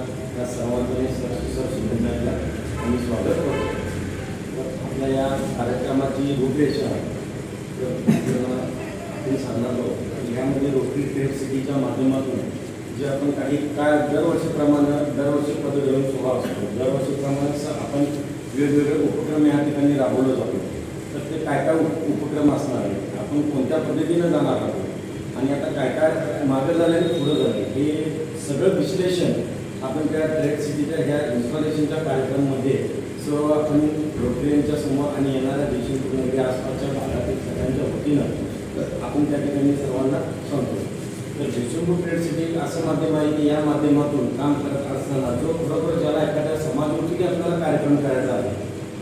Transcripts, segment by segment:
या सर्वांचे सर शुभेच्छा आम्ही स्वागत करतो. आपल्या या कार्यक्रमाची रूपरेषा तर आपण सांगणार आहोत यामध्ये रोटरी ट्रेड सिटीच्या माध्यमातून जे आपण काही काय दरवर्षीप्रमाणे दरवर्षी पदग्रहण सोहळा असतो दरवर्षीप्रमाणे आपण वेगवेगळे उपक्रम या ठिकाणी राबवलं जातो. तर ते काय काय उपक्रम असणार आहे आपण कोणत्या पद्धतीनं जाणार आहोत आणि आता काय काय मागं झालं आणि पुढं झालं हे सगळं विश्लेषण आपण त्या ट्रेड सिटीच्या ह्या इन्स्टॉलेशनच्या कार्यक्रमामध्ये सर्व आपण रोटरीयांच्या समोर आणि येणाऱ्या देशांतून आसपासच्या भागातील सगळ्यांच्या वतीनं तर आपण त्या ठिकाणी सर्वांना सांगतो. तर जयसिंगपूर ट्रेड सिटी असं माध्यम आहे की या माध्यमातून काम करत असताना जो खरोखर ज्याला एखाद्या समाजमुखी आपल्याला कार्यक्रम करायचा आहे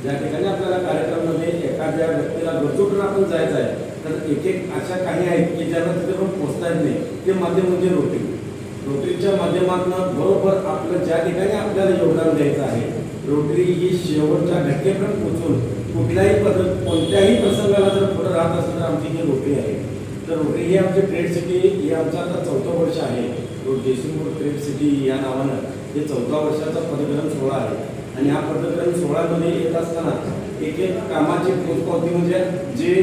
ज्या ठिकाणी आपल्याला कार्यक्रमामध्ये एखाद्या व्यक्तीला गरजूकडून आपण जायचं आहे तर एक एक अशा काही आहेत की ज्यांना तिथे पण पोचता येत नाही. ते माध्यम म्हणजे रोटरी रोटरीच्या माध्यमातून बरोबर आपलं ज्या ठिकाणी आपल्याला योगदान द्यायचं आहे रोटरी ही शेवटच्या घटनेपर्यंत पोचून कुठल्याही पद्धत कोणत्याही प्रसंगाला जर पुढे राहत असेल तर आमची ही रोटरी आहे. तर रोटरी ही आमची ट्रेड सिटी हे आमचं आता चौथं वर्ष आहे. रो- जयसिंगपूर ट्रेड सिटी या नावानं हे चौथा वर्षाचा पदग्रहण सोहळा आहे. आणि हा पदग्रहण सोहळ्यामध्ये येत असताना एक एक कामाची पोचपावती म्हणजे जे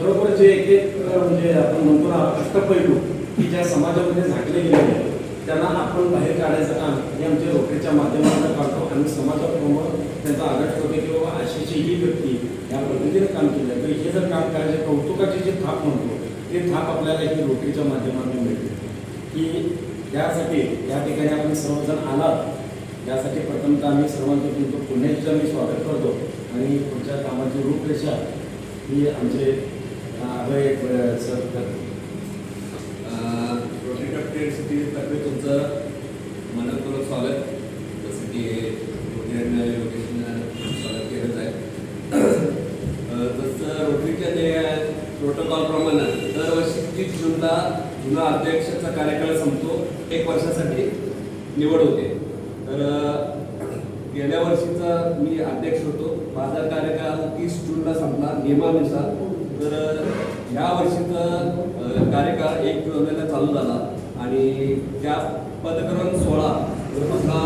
खरोखर जे एक एक म्हणजे आपण म्हणतो ना अष्टपैलू की ज्या समाजामध्ये झाकले गेलेले आहेत त्यांना आपण बाहेर काढायचं काम हे आमच्या रोटरीच्या माध्यमातून काढतो आणि समाजाप्रमोर त्यांचा आदर होते की बाबा अशीची ही व्यक्ती या पद्धतीने काम केलं. तर हे जर काम करायचे कौतुकाची जी थाप म्हणतो ते थाप आपल्याला ही रोटरीच्या माध्यमातून मिळते. की त्यासाठी या ठिकाणी आपण सर्वजण आलात. यासाठी प्रथमतः आम्ही सर्वांचं तुमचं पुन्हा एकदा मी स्वागत करतो. आणि पुढच्या कामाची रूपरेषा ही आमचे अभय अं, सर करतील. रोटरी कप ट्रेड सिटीतर्फे तुमचं मनपूर्वक स्वागत. जसं की रोटरी लोकेशन स्वागत केलंच आहे. तसं रोटरीच्या जे प्रोटोकॉलप्रमाणे दरवर्षी तीस जूनला जुना अध्यक्षाचा कार्यकाळ संपतो. एक वर्षासाठी निवड होते. तर गेल्या वर्षीचा मी अध्यक्ष होतो. माझा कार्यकाळ तीस जूनला संपला नियमानुसार. तर ह्या वर्षीचा कार्यकाळ एक जुलैला चालू झाला. आणि त्या पदग्रहण सोहळा हा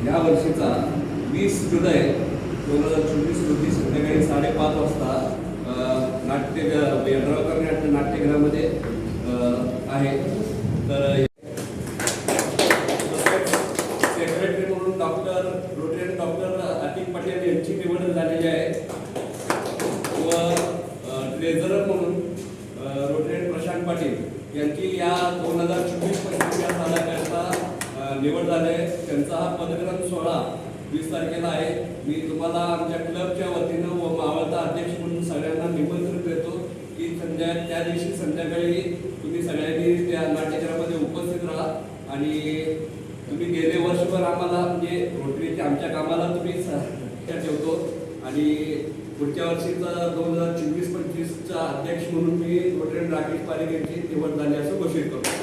ह्या वर्षीचा वीस जुलै दोन हजार चोवीस रोजी संध्याकाळी साडेपाच वाजता नाट्य यड्रावकर नाट्यगृहामध्ये आहे तर सेक्रेटरी म्हणून doctor Rotary doctor Atik Patel यांची निवड झालेली आहे व ट्रेझरर म्हणून रोटरी प्रशांत पाटील यांची या दोन हजार चोवीस पंचवीस या सालाकरता निवड झाले त्यांचा हा पदक्रम सोहळा वीस तारखेला आहे. मी तुम्हाला आमच्या क्लबच्या वतीनं व मावळता अध्यक्ष म्हणून सगळ्यांना निमंत्रण देतो की संध्या त्या दिवशी संध्याकाळी तुम्ही सगळ्यांनी त्या नाट्यक्रमामध्ये उपस्थित राहा. आणि तुम्ही गेले वर्षभर आम्हाला म्हणजे रोटरीच्या आमच्या कामाला तुम्ही स- ठेवतो. आणि पुढच्या वर्षीचा दोन हजार चोवीस पंचवीसचा अध्यक्ष म्हणून मी रोटरी पालिकेची निवड झाली असं घोषित करतो.